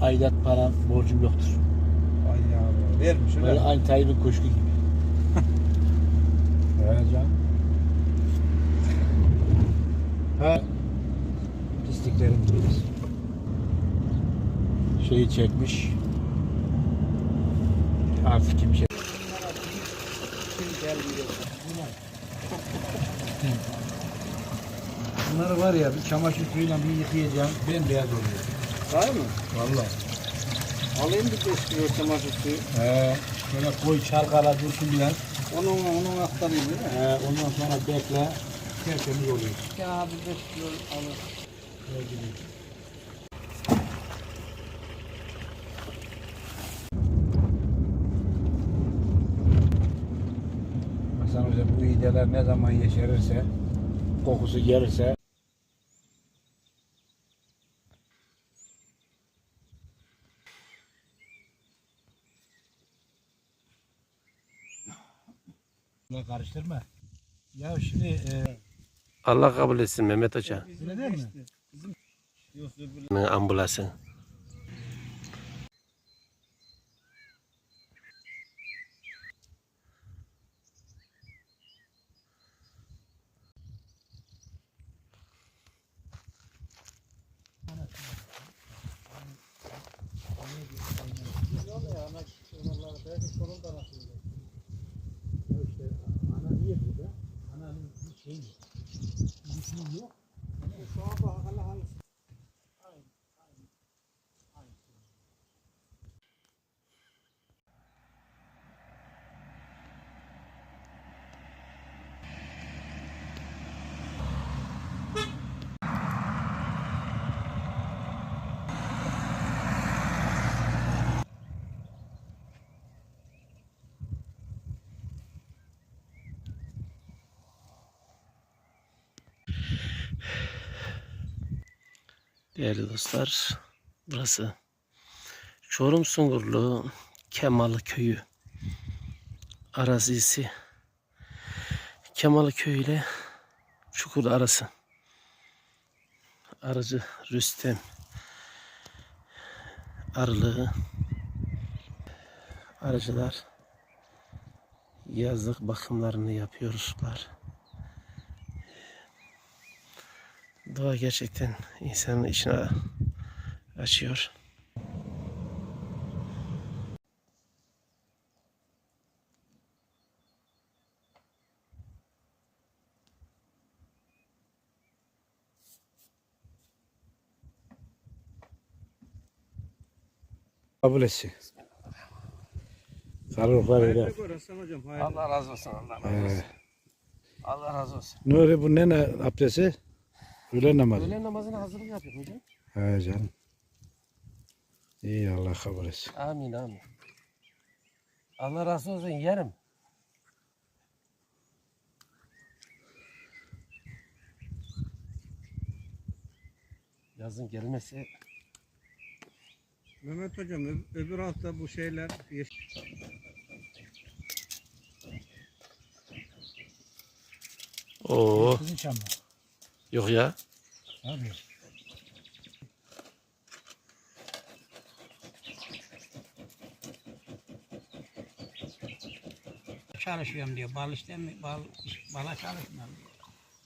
aidat para borcum yoktur. Vay ya. Vermiş öyle. Böyle aynı Tayyip'in koşku gibi. Evet canım. Ha. Pisliklerin biriz. Şeyi çekmiş. Artık kimse. Bunları var ya bir çamaşır suyuyla bir yıkayacağım. Bembeyaz oluyor. Var mı? Vallahi. Alayım bir 5 kilo çamaşır suyu. He. Şöyle koy çalkala dursun biraz. Onu onu aktarayım değil mi? He, ondan sonra bekle. Tertemiz oluyor. Ya abi 5 kilo alır. Hasan Hoca bu iğdeler ne zaman yeşerirse, kokusu gelirse Bunları karıştırma. Ya şimdi e, Allah kabul etsin Mehmet Hoca. öyle değil mi? Ambulansın. Ya işte ana niye burada? Ananın bir şeyi yok. Bir şey yok. Şu an bak Allah hangisi? Aynı, aynı, aynı. Değerli dostlar, burası Çorum Sungurlu Kemalı Köyü arazisi. Kemalı Köyü ile Çukur arası. Aracı Rüstem arılığı aracılar yazlık bakımlarını yapıyorlar. Doğa gerçekten insanın içine açıyor. Kabul etsin. Sarılıklar öyle. Allah razı olsun. Allah razı olsun. Allah razı olsun. Nuri bu ne abdesti? Öğlen namazı. Öğle namazına hazırlık yapıyorum hocam. He canım. İyi Allah kabul etsin. Amin amin. Allah razı olsun yerim. Yazın gelmesi Mehmet hocam öb- öbür hafta bu şeyler Oo Sizin çam mı? Yok ya. Abi. çalışıyorum diyor. Bal istemiyor. Bal, bala çalışmıyorum diyor.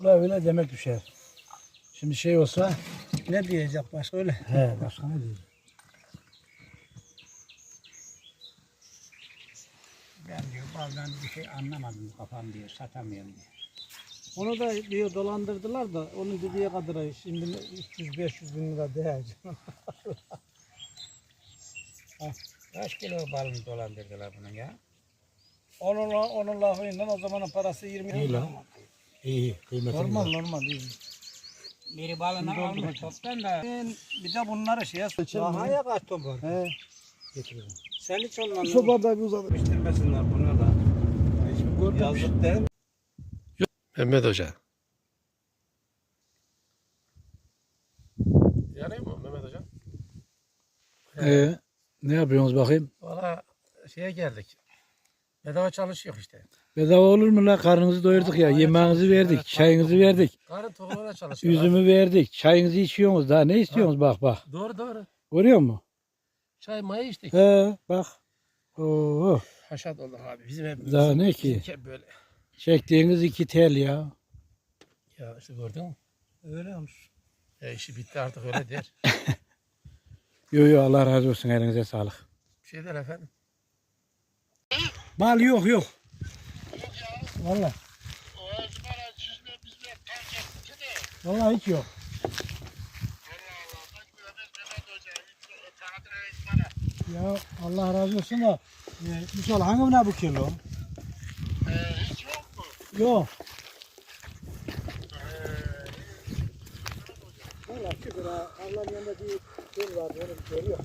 Ulan öyle demek düşer. Şimdi şey olsa Ne diyecek başka öyle. he başka ne diyecek? Ben diyor baldan bir şey anlamadım kafam diyor. Satamıyorum diyor. Onu da diyor dolandırdılar da onun dediği kadar şimdi 300-500 bin lira değer. Kaç kilo balını dolandırdılar bunun ya? onun, onun lafıyla o zamanın parası 20 İyi lan. İyi kıymetli. Normal normal iyi. Biri balını almış toptan da. Bir de bunları şeye Daha ya kaç ton var? He. Getiriyorum. Sen hiç ondan Su bardağı bir uzadı. Piştirmesinler bunu da. Hiç görmemiş. Yazık değil mi? Mehmet Hoca. Yanıyor mu Mehmet Hoca? Ee, ne yapıyorsunuz bakayım? Valla şeye geldik. Bedava çalışıyor işte. Bedava olur mu la? Karnınızı doyurduk ya. Yemeğinizi verdik. Çayınızı verdik. Karın tohumuna çalışıyor. Üzümü verdik. Çayınızı içiyorsunuz. Daha ne istiyorsunuz bak bak. Doğru doğru. Görüyor musun? Çay mayı içtik. He bak. Oo, Haşat olduk abi. Bizim hep Daha ne ki? bizimki hep böyle. Çektiğiniz iki tel ya. Ya işte gördün mü? Öyle olmuş. E işi bitti artık öyle der. Yo yo Allah razı olsun elinize sağlık. Bir şey der efendim. Bal yok yok. Valla. Valla hiç yok. Ya Allah razı olsun da e, Misal hangi ne bu kilo? Yok. Valla ha. Allah'ın yanında bir şey var. Onu görüyor.